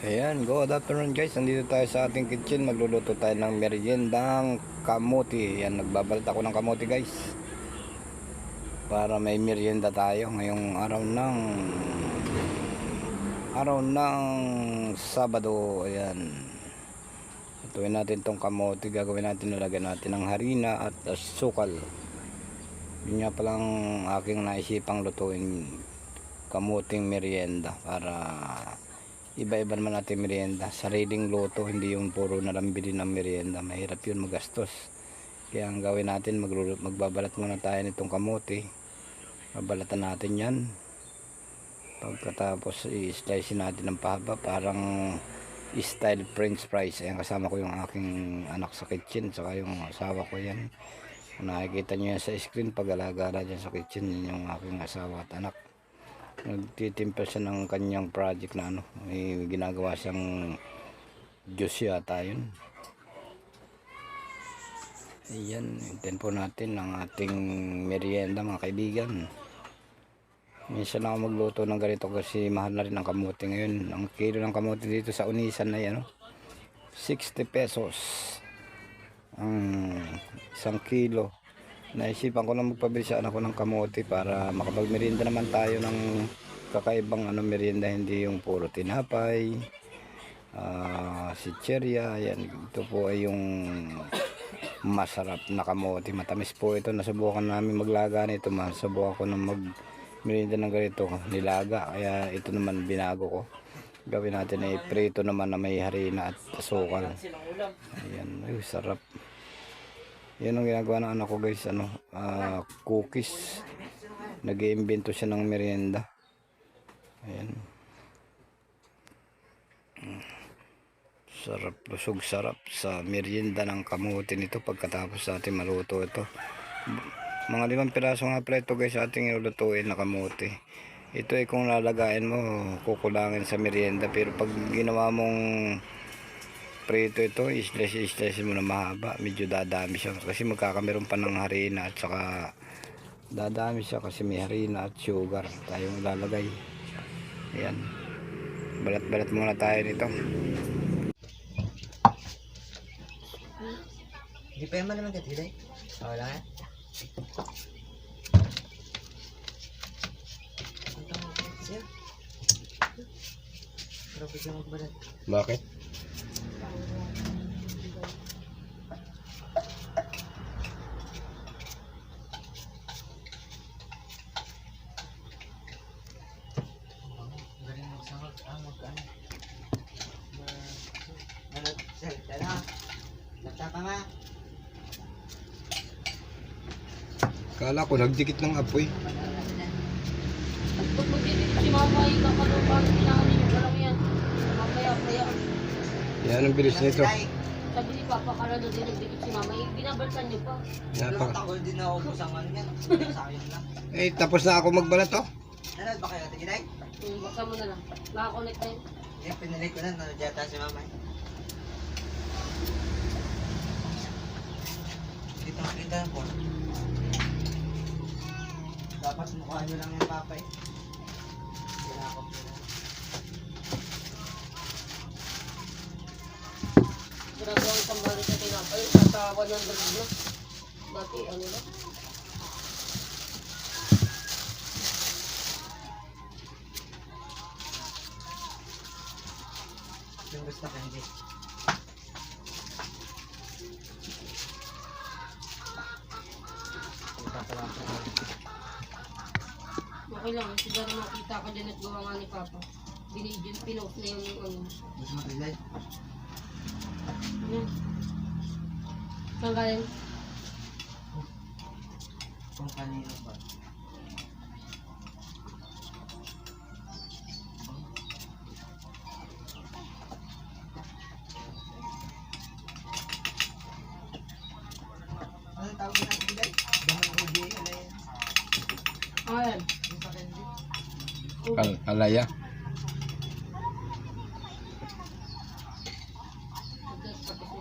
Ayan, good afternoon guys. Nandito tayo sa ating kitchen. Magluluto tayo ng meriendang kamuti. Ayan, nagbabalat ako ng kamuti guys. Para may merienda tayo ngayong araw ng araw ng Sabado. Ayan. Lutuin natin tong kamuti. Gagawin natin, nilagyan natin ng harina at sukal. Yun nga palang aking naisipang lutuin kamuting merienda para iba-iba naman natin merienda. Sariling luto hindi yung puro na lang bilhin ng merienda. Mahirap yun magastos. Kaya ang gawin natin magbabalat muna tayo nitong kamote. Babalatan natin yan. Pagkatapos i-slice natin ng pahaba. Parang style french fries. Ayan kasama ko yung aking anak sa kitchen saka yung asawa ko yan. Nakikita nyo yan sa screen pag-alagala dyan sa kitchen yun yung aking asawa at anak nagtitimpla siya ng kanyang project na ano. May ginagawa siyang juice yata yun. Ayan hintayin po natin ang ating merienda mga kaibigan. Minsan ako magluto ng ganito kasi mahal na rin ang kamote ngayon. Ang kilo ng kamote dito sa Unisan na yan 60 pesos. Ang isang kilo naisipan ko na magpabili sa anak ko ng kamote para makapagmerienda naman tayo ng kakaibang ano merienda hindi yung puro tinapay ah si cherya yan ito po ay yung masarap na kamote. Matamis po ito. Nasubukan namin maglaga nito. Masubukan ko na mag merienda ng ganito. Nilaga. Kaya ito naman binago ko. Gawin natin ay prito naman na may harina at asukal. Ayan. Ay sarap yan ang ginagawa ng anak ko guys, ano, ah, cookies. Nag-iimbento siya ng merienda. Ayan. Sarap, lusog sarap sa merienda ng kamuti nito pagkatapos natin maluto ito. Mga limang piraso nga pala ito guys ating ilulutuin na kamuti. Ito ay kung lalagain mo, kukulangin sa merienda. Pero pag ginawa mong prito ito, isles isles mo na mahaba, medyo dadami siya kasi magkakameron pa ng harina at saka dadami siya kasi may harina at sugar tayong lalagay. Ayan. Balat-balat muna tayo nito. Hindi pa yaman naman katilay. Wala magbalat. Bakit? Galing magsangag. Ah, mag-ano. Ano, sir, ano? Laptop ka nga. Kala ko nagdikit ng apoy. Yan. Ang bilis nito. Sabi ni Papa, kala doon din nagdikit si mama. Binabalsan niyo pa. Din na ako sa ano yan. Sayang lang. eh, tapos na ako magbalat oh. Nanood ba kayo? Hmm, basta mo na lang. Makakonect na yun. Eh, pinalik ko na. Nanood yata si mama. Dito makita phone. Dapat mukha nyo lang yung papa eh. Kinakap nyo lang. Grabe ang pambalik sa tinapay. Sa 100 na. Dati, ano na. Okay lang. Siguro makita ko din at gawa nga ni Papa. Binidyo, pinost na yung ano. Gusto mo tilay? Yan. Saan galing? Kung kanino ba?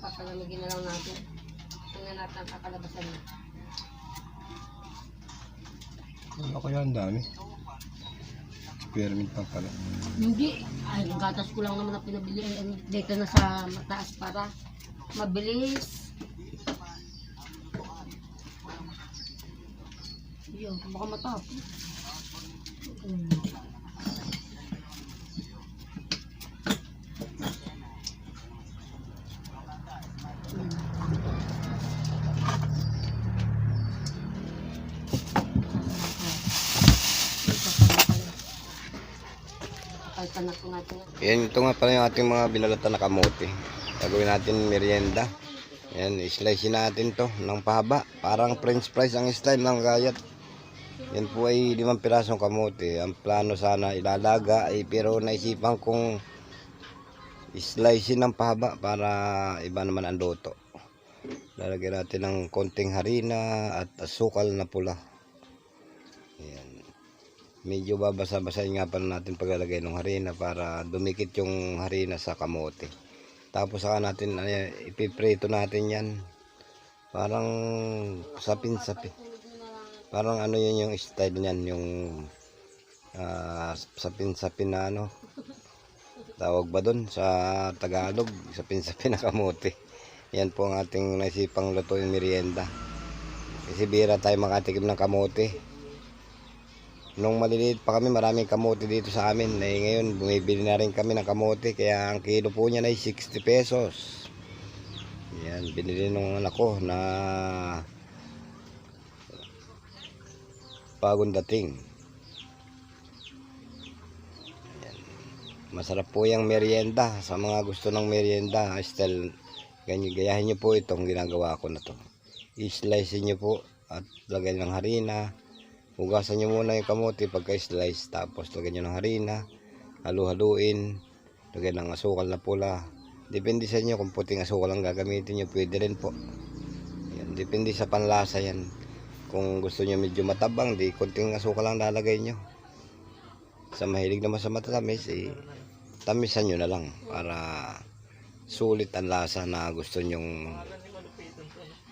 Tapos tapos na lang natin. Tingnan natin ang kakalabasan niya. Ano kaya ang dami? Spearmint pa pala. Hindi. Ay, ang gatas ko lang naman na pinabili. Dito na sa mataas para mabilis. Yun, baka matapos. Mm. Yan, ito nga pala yung ating mga binalatan na kamote. Gagawin natin merienda. Yan, slice natin to ng pahaba. Parang french fries ang style ng gayat. Yan po ay limang pirasong kamote. Ang plano sana ilalaga ay pero naisipan kong slice ng pahaba para iba naman ang luto. Lalagyan natin ng konting harina at asukal na pula. Yan. Medyo babasa-basahin nga pala natin paglalagay ng harina para dumikit yung harina sa kamote. Tapos saka natin ano, ipiprito natin yan. Parang sapin-sapin. Parang ano yun yung style niyan, yung ah, sapin-sapin na ano. Tawag ba dun sa Tagalog? Sapin-sapin na kamote. Yan po ang ating naisipang lutuin merienda. Kasi bira tayo makatikim ng kamote. Nung maliliit pa kami, maraming kamote dito sa amin. Eh, ngayon, bumibili na rin kami ng kamote. Kaya ang kilo po niya ay 60 pesos. Yan, binili nung anak ko na bagong dating. Yan. Masarap po yung merienda. Sa mga gusto ng merienda, style, ganyan, gayahin nyo po itong ginagawa ko na to. I-slice nyo po at lagay ng harina. Hugasan nyo muna yung kamote pagka-slice tapos lagyan nyo ng harina, halu-haluin, lagyan ng asukal na pula. Depende sa inyo kung puting asukal ang gagamitin nyo, pwede rin po. Yan, depende sa panlasa yan. Kung gusto nyo medyo matabang, di konting asukal lang lalagay nyo. Sa mahilig naman sa matatamis, eh, tamisan nyo na lang para sulit ang lasa na gusto nyong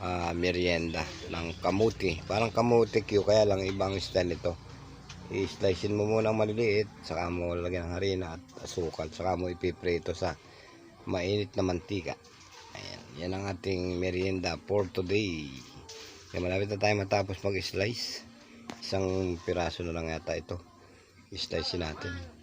ah, merienda ng kamuti. Parang kamuti Q, kaya lang ibang style ito. I-slicein mo muna maliliit, saka mo lagyan ng harina at asukal, saka mo ipiprito sa mainit na mantika. Ayan, yan ang ating merienda for today. Kaya malapit na tayo matapos mag-slice. Isang piraso na lang yata ito. I-slice natin.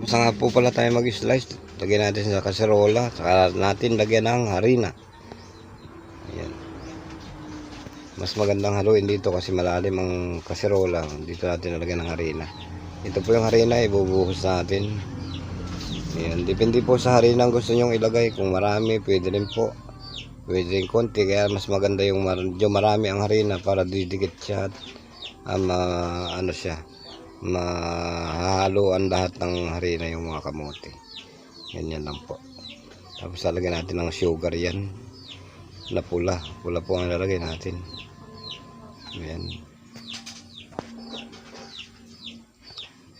Basta nga po pala tayo mag-slice. Lagyan natin sa kaserola. Saka natin lagyan ng harina. Ayan. Mas magandang haluin dito kasi malalim ang kaserola. Dito natin nalagyan ng harina. Ito po yung harina, ibubuhos natin. Ayan. Depende po sa harina ang gusto nyong ilagay. Kung marami, pwede rin po. Pwede rin konti. Kaya mas maganda yung medyo marami ang harina para didikit siya. At, ah, ma- ano siya mahahaluan lahat ng harina yung mga kamote. Ganyan lang po. Tapos lalagyan natin ng sugar yan. Na pula pula po ang lalagay natin. Ayan.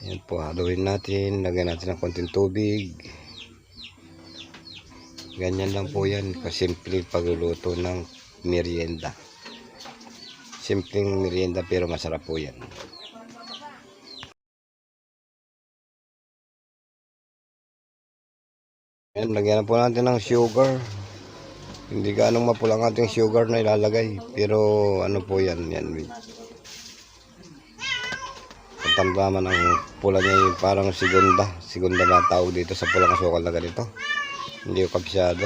Ayan po haluin natin. Lagyan natin ng konting tubig. Ganyan lang po yan. Kasimple pagluluto ng merienda. Simpleng merienda pero masarap po yan Ayan, lagyan na po natin ng sugar. Hindi ganong mapula ang ating sugar na ilalagay. Pero ano po yan, yan. Katamdaman ang pula niya parang segunda. Segunda na tawag dito sa pulang asukal na ganito. Hindi ko kapsyado.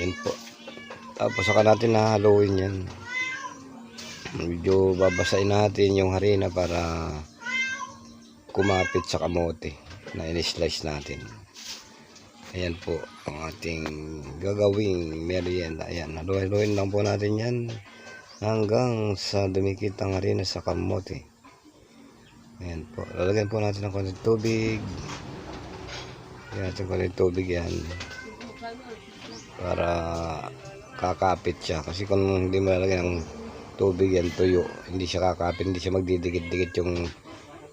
Ayan po. Tapos saka natin nahaluin yan. Medyo babasain natin yung harina para kumapit sa kamote na in-slice natin. Ayan po ang ating gagawing merienda. Ayan, haluin lang po natin yan hanggang sa dumikit ang harina sa kamote. Ayan po. Lalagyan po natin ng konting tubig. Ayan natin konting tubig yan. Para kakapit siya. Kasi kung hindi mo lalagyan ng tubig yan, tuyo. Hindi siya kakapit, hindi siya magdidikit-dikit yung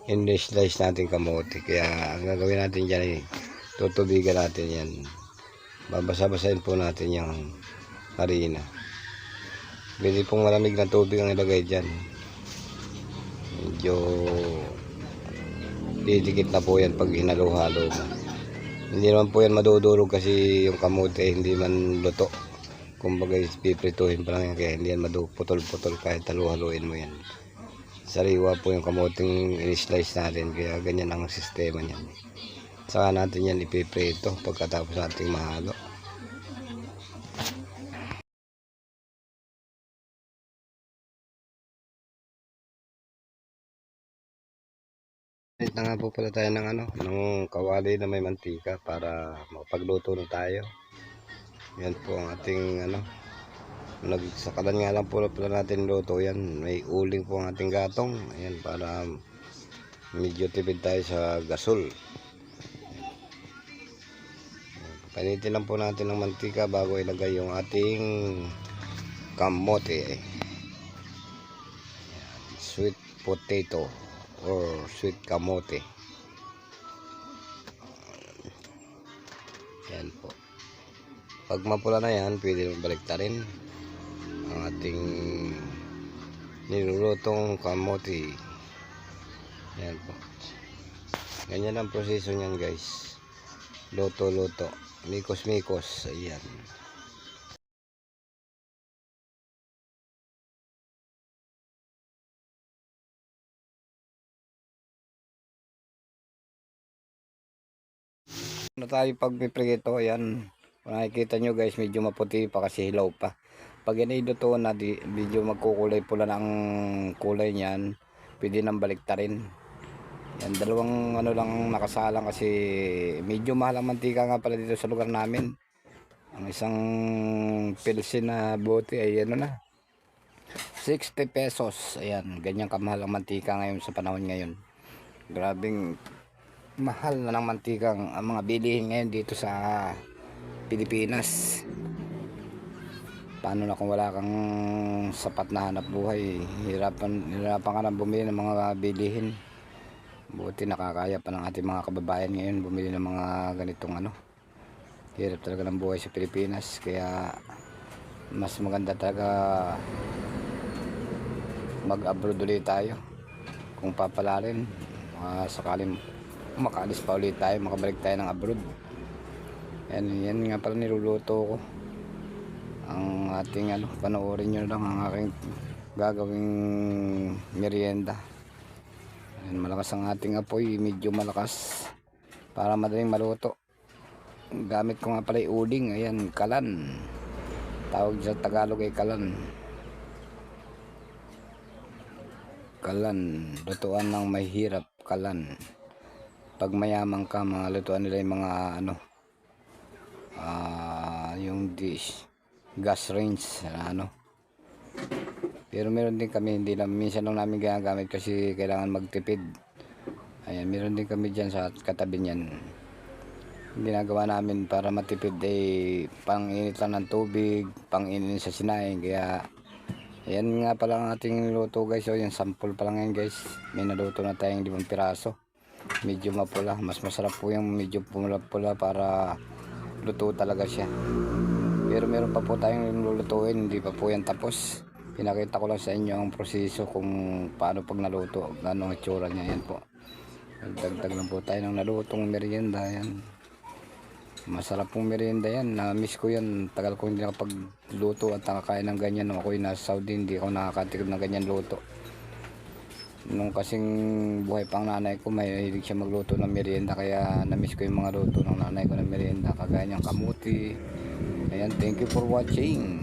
in-slice natin kamote. Kaya ang gagawin natin dyan ay tutubigan natin yan. Babasa-basahin po natin yung harina. Pwede pong malamig na tubig ang ilagay dyan. Medyo didikit na po yan pag hinalo-halo. Hindi naman po yan madudurog kasi yung kamote hindi man luto. Kumbaga piprituhin pa lang yan kaya hindi yan maduputol-putol kahit halo-haloin mo yan sariwa po yung kamuting in-slice natin kaya ganyan ang sistema niyan saka natin yan ipiprito pagkatapos nating mahalo Wait na nga po pala tayo ng ano, ng kawali na may mantika para makapagluto na tayo. Yan po ang ating ano, nagsakalan nga lang po pala natin luto yan. May uling po ang ating gatong. Ayan para medyo tipid tayo sa gasol panitin lang po natin ng mantika bago ilagay yung ating kamote. Sweet potato or sweet kamote. Yan po. Pag mapula na yan pwede balik ta rin ang ating nilulutong kamote. Yan po. Ganyan ang proseso niyan guys. Luto luto mikos mikos ayan na tayo pagpiprito ayan. Kung nakikita nyo guys medyo maputi pa kasi hilaw pa. Pag luto na di, medyo magkukulay pula ng kulay niyan pwede nang baliktarin yan dalawang ano lang nakasalang kasi medyo mahal ang mantika nga pala dito sa lugar namin. Ang isang pilsin na bote ay ano na 60 pesos. Ayan ganyan kamahal ang mantika ngayon sa panahon ngayon. Grabing mahal na ng mantikang ang mga bilihin ngayon dito sa Pilipinas. Paano na kung wala kang sapat na hanap buhay? Hirapan, hirapan ka na bumili ng mga bilihin buti nakakaya pa ng ating mga kababayan ngayon bumili ng mga ganitong ano. Hirap talaga ng buhay sa Pilipinas kaya mas maganda talaga mag abroad ulit tayo. Kung papalarin uh, sakaling makaalis pa ulit tayo makabalik tayo ng abroad. Yan, yan nga pala niluluto ko. Ang ating ano panoorin nyo lang ang aking gagawing merienda Ayan, malakas ang ating apoy, medyo malakas para madaling maluto. Gamit ko nga pala uding, ayan, kalan. Tawag sa Tagalog ay kalan. Kalan, lutuan ng mahirap, kalan. Pag mayaman ka, mga lutuan nila yung mga ano, ah yung dish, gas range, ano. Pero meron din kami, hindi lang, minsan lang namin ginagamit kasi kailangan magtipid. Ayan, meron din kami dyan sa katabi niyan. Ginagawa namin para matipid ay pang-init lang ng tubig, pang-init sa sinaing. Kaya, ayan nga pala ang ating niluto guys. O, yung sample pa lang yan guys. May naluto na tayong limang piraso. Medyo mapula. Mas masarap po yung medyo pumula-pula para luto talaga siya. Pero meron pa po tayong lulutuin, hindi pa po yan tapos. Pinakita ko lang sa inyo ang proseso kung paano pag naluto, ano itsura niya yan po. Dagdag lang po tayo ng nalutong merienda yan. Masarap pong merienda yan, na-miss ko yan. Tagal ko hindi nakapagluto at nakakain ng ganyan. Nung ako'y nasa Saudi, hindi ako nakakatikim ng ganyan luto. Nung kasing buhay pang nanay ko, may hilig siya magluto ng merienda. Kaya na-miss ko yung mga luto ng nanay ko ng merienda. Kagaya niyang kamuti. Ayan, thank you for watching.